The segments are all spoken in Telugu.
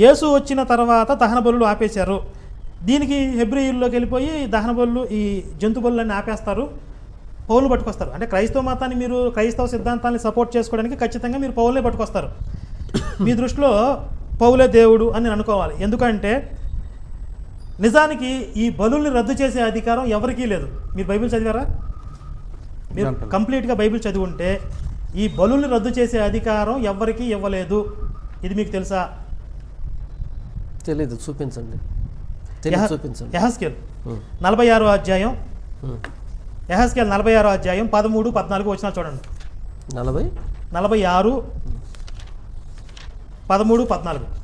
యేసు వచ్చిన తర్వాత దహన బలులు ఆపేశారు. దీనికి హెబ్రియుల్లోకి వెళ్ళిపోయి దహన బలులు ఈ జంతు బలులన్నీ ఆపేస్తారు. పౌలు పట్టుకొస్తారు. అంటే క్రైస్తవ మతాన్ని మీరు క్రైస్తవ సిద్ధాంతాన్ని సపోర్ట్ చేసుకోవడానికి ఖచ్చితంగా మీరు పౌలనే పట్టుకొస్తారు. మీ దృష్టిలో పౌలే దేవుడు అని నేను అనుకోవాలి. ఎందుకంటే నిజానికి ఈ బలుల్ని రద్దు చేసే అధికారం ఎవరికీ లేదు. మీరు బైబిల్ చదివారా? మీరు కంప్లీట్గా బైబిల్ చదివి ఉంటే ఈ బలుల్ని రద్దు చేసే అధికారం ఎవరికీ ఇవ్వలేదు. ఇది మీకు తెలుసా? తెలీదు చూపించండి. తెలియదు చూపించండి. యహస్కేల్. నలభై ఆరో అధ్యాయం. యహస్కేల్ నలభై ఆరో అధ్యాయం పదమూడు పద్నాలుగు వచ్చినా చూడండి. నలభై? నలభై ఆరు పదమూడు పద్నాలుగు.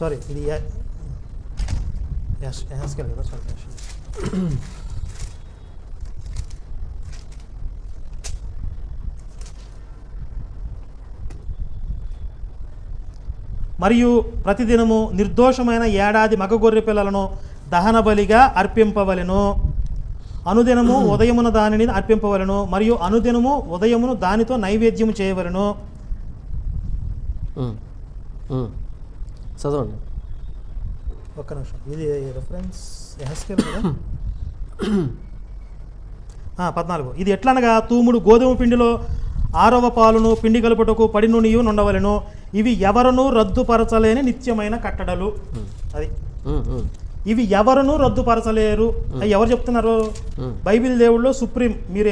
సారీ ఇది యా- కదా సారీ మరియు ప్రతిదినము నిర్దోషమైన ఏడాది మగ గొర్రె పిల్లలను దహన బలిగా అర్పింపవలెను. అనుదినము ఉదయమున దానిని అర్పింపవలెను మరియు అనుదినము ఉదయమును దానితో నైవేద్యము చేయవలెను. చదవండి. ఒక్క నిమిషం. ఇది రెఫరెన్స్ ఎహెస్కేల్ కదా? ఆ, పద్నాలుగు. ఇది ఎట్లనగా తూముడు గోధుమ పిండిలో ఆరవ పాలును పిండి కలుపుటకు పడి నునియు నుండవలెను. ఇవి ఎవరునూ రద్దుపరచలేని నిత్యమైన కట్టడలు. అది. ఇవి ఎవరునూ రద్దుపరచలేరు. అవి ఎవరు చెప్తున్నారు. బైబిల్ దేవుళ్ళు సుప్రీం. మీరు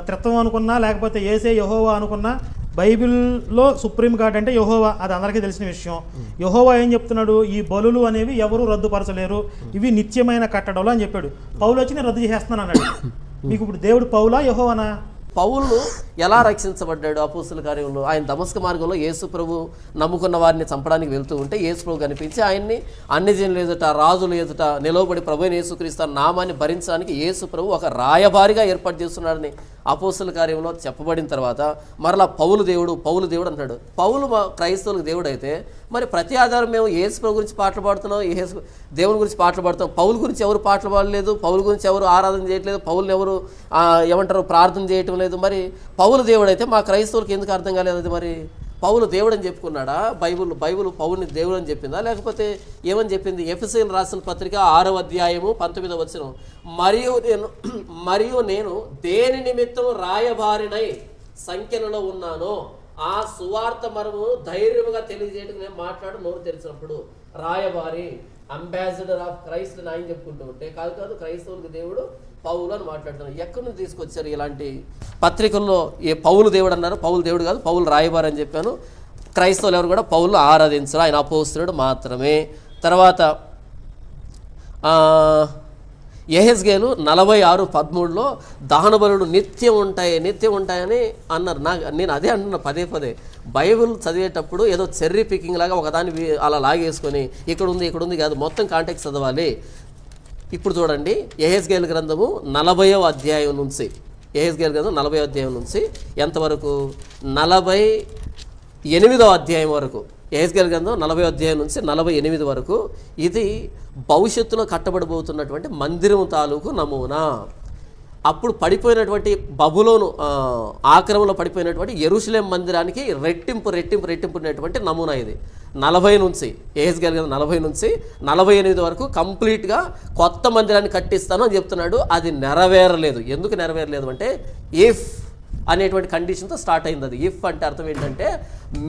త్రిత్వం అనుకున్నా లేకపోతే ఏసే యహోవా అనుకున్నా బైబిల్లో సుప్రీం గాడ్ అంటే యహోవా. అది అందరికీ తెలిసిన విషయం. యహోవా ఏం చెప్తున్నాడు? ఈ బలులు అనేవి ఎవరు రద్దుపరచలేరు. ఇవి నిత్యమైన కట్టడలు అని చెప్పాడు. పౌలు వచ్చి నేను రద్దు చేస్తున్నాను అన్నాడు. మీకు ఇప్పుడు దేవుడు పౌలా యహోవానా? పౌలు ఎలా రక్షించబడ్డాడు అపోసుల కార్యంలో? ఆయన దమస్క మార్గంలో యేసు ప్రభు నమ్ముకున్న వారిని చంపడానికి వెళ్తూ ఉంటే యేసు ప్రభు కనిపించి ఆయన్ని అన్ని జనులు ఎదుట రాజులు ఎదుట నిలవబడి ప్రభు యేసుక్రీస్తు నామాన్ని భరించడానికి యేసు ప్రభు ఒక రాయబారిగా ఏర్పాటు చేస్తున్నాడని అపోసుల కార్యంలో చెప్పబడిన తర్వాత మరలా పౌలు దేవుడు పౌలు దేవుడు అంటాడు పౌలు మా క్రైస్తవులకు దేవుడు అయితే మరి ప్రతి ఆధారం మేము యేసు ప్రభు గురించి పాటలు పాడుతున్నాం యేసు దేవుని గురించి పాటలు పాడుతాం పౌలు గురించి ఎవరు పాటలు పాడలేదు పౌలు గురించి ఎవరు ఆరాధన చేయట్లేదు పౌలు ఎవరు ఏమంటారు ప్రార్థన చేయటం లేదు. మరి పౌలు దేవుడైతే మా క్రైస్తవులకి ఎందుకు అర్థం కాలేదు అది మరి? పౌలు దేవుడు అని చెప్పుకున్నాడా? బైబుల్ బైబుల్ పౌల్ని దేవుడు అని చెప్పిందా? లేకపోతే ఏమని చెప్పింది? ఎఫ్ఎస్ఎల్ రాసిన పత్రిక ఆరవ అధ్యాయము పంతొమ్మిదో వచ్చిన మరియు నేను మరియు నేను దేని నిమిత్తం రాయబారినై సంఖ్యలలో ఉన్నానో ఆ సువార్త మనము ధైర్యముగా తెలియజేయడం నేను మాట్లాడు నోరు తెరిచినప్పుడు రాయబారి అంబాసిడర్ ఆఫ్ క్రైస్ట్ అని ఆయన చెప్పుకుంటూ ఉంటే కాదు కాదు క్రైస్తవులకు దేవుడు పౌలు అని మాట్లాడుతున్నారు ఎక్కడి నుంచి తీసుకొచ్చారు ఇలాంటి పత్రికల్లో ఏ పౌలు దేవుడు అన్నారు? పౌలు దేవుడు కాదు పౌలు రాయబారని చెప్పాను. క్రైస్తవులు ఎవరు కూడా పౌలు ఆరాధించరు ఆయన అపోస్తుడు మాత్రమే. తర్వాత ఆ, నలభై ఆరు పదమూడులో దహనబలుడు నిత్యం ఉంటాయి నిత్యం ఉంటాయని అన్నారు. నా నేను అదే అంటున్నా పదే పదే. బైబిల్ చదివేటప్పుడు ఏదో చెర్రీ పికింగ్ లాగా ఒకదాన్ని అలా లాగేసుకొని ఇక్కడ ఉంది ఇక్కడ ఉంది కాదు మొత్తం కాంటాక్ట్ చదవాలి. ఇప్పుడు చూడండి యెహెజ్కేలు గ్రంథము నలభైవ అధ్యాయం నుంచి. యెహెజ్కేలు గ్రంథం నలభై అధ్యాయం నుంచి ఎంతవరకు? నలభై ఎనిమిదవ అధ్యాయం వరకు. ఏజ్గల్ గ్రంథం నలభై అధ్యాయం నుంచి నలభై ఎనిమిది వరకు ఇది భవిష్యత్తులో కట్టబడిపోతున్నటువంటి మందిరం తాలూకు నమూనా. అప్పుడు పడిపోయినటువంటి బబులోను ఆక్రమంలో పడిపోయినటువంటి ఎరుసలేం మందిరానికి రెట్టింపు రెట్టింపు రెట్టింపు ఉన్నటువంటి నమూనా ఇది. నలభై నుంచి ఏజ్ గలిగిన నలభై నుంచి నలభై ఎనిమిది వరకు కంప్లీట్గా కొత్త మందిరాన్ని కట్టిస్తాను అని చెప్తున్నాడు. అది నెరవేరలేదు. ఎందుకు నెరవేరలేదు అంటే ఇఫ్ అనేటువంటి కండిషన్తో స్టార్ట్ అయింది అది ఇఫ్ అంటే అర్థం ఏంటంటే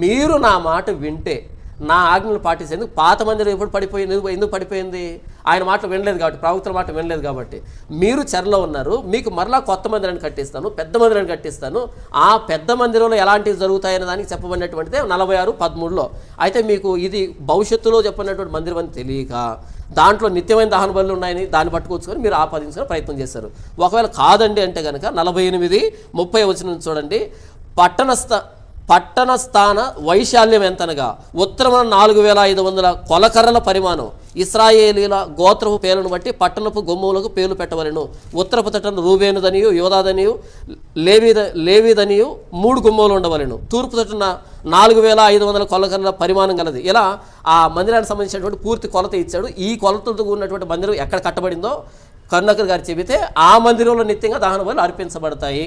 మీరు నా మాట వింటే నా ఆజ్ఞలు ఎందుకు? పాత మందిరం ఎప్పుడు పడిపోయింది? ఎందుకు పడిపోయింది? ఆయన మాటలు వినలేదు కాబట్టి ప్రభుత్వ మాట వినలేదు కాబట్టి. మీరు చెరలో ఉన్నారు మీకు మరలా కొత్త మందిరాన్ని కట్టిస్తాను పెద్ద మందిరాన్ని కట్టిస్తాను. ఆ పెద్ద మందిరంలో ఎలాంటివి జరుగుతాయనే దానికి చెప్పబడినటువంటిదే నలభై ఆరు పదమూడులో. అయితే మీకు ఇది భవిష్యత్తులో చెప్పినటువంటి మందిరం అని తెలియక దాంట్లో నిత్యమైన దహన బలు ఉన్నాయని దాన్ని పట్టుకొచ్చుకొని మీరు ఆపాదించుకొని ప్రయత్నం చేశారు. ఒకవేళ కాదండి అంటే కనుక నలభై ఎనిమిది ముప్పై వచ్చిన చూడండి పట్టణస్థ పట్టణ స్థాన వైశాల్యం ఎంతనగా ఉత్తరమున నాలుగు వేల ఐదు వందల కొలకర్రల పరిమాణం. ఇస్రాయేలీల గోత్రపు పేర్లను బట్టి పట్టణపు గుమ్మములకు పేర్లు పెట్టవలెను. ఉత్తరపు తటను రూబేనుదనియు యోధాదనియు లేవిద లేవిదనియు మూడు గుమ్మములు ఉండవలెను. తూర్పు తట్టున నాలుగు వేల ఐదు వందల కొలకన్న పరిమాణం గలది. ఇలా ఆ మందిరానికి సంబంధించినటువంటి పూర్తి కొలత ఇచ్చాడు. ఈ కొలతలతో కూడినటువంటి మందిరం ఎక్కడ కట్టబడిందో కరుణాకర్ గారు చెబితే ఆ మందిరంలో నిత్యంగా దహన బలు అర్పించబడతాయి.